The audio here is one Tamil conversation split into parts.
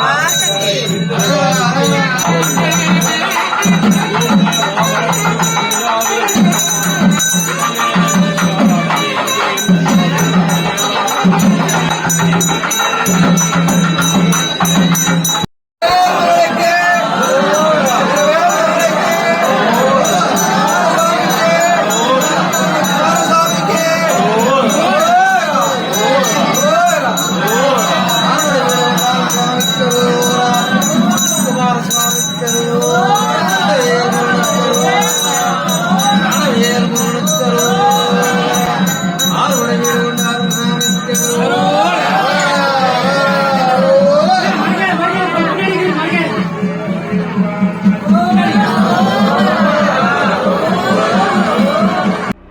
Bharat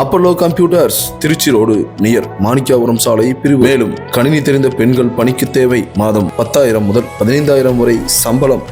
Apollo computers Trichy road near Manikkapuram சாலை பிரிவு மேலும் கணினி தெரிந்த பெண்கள் பணிக்கு தேவை. மாதம் பத்தாயிரம் முதல் பதினைந்தாயிரம் வரை சம்பளம்.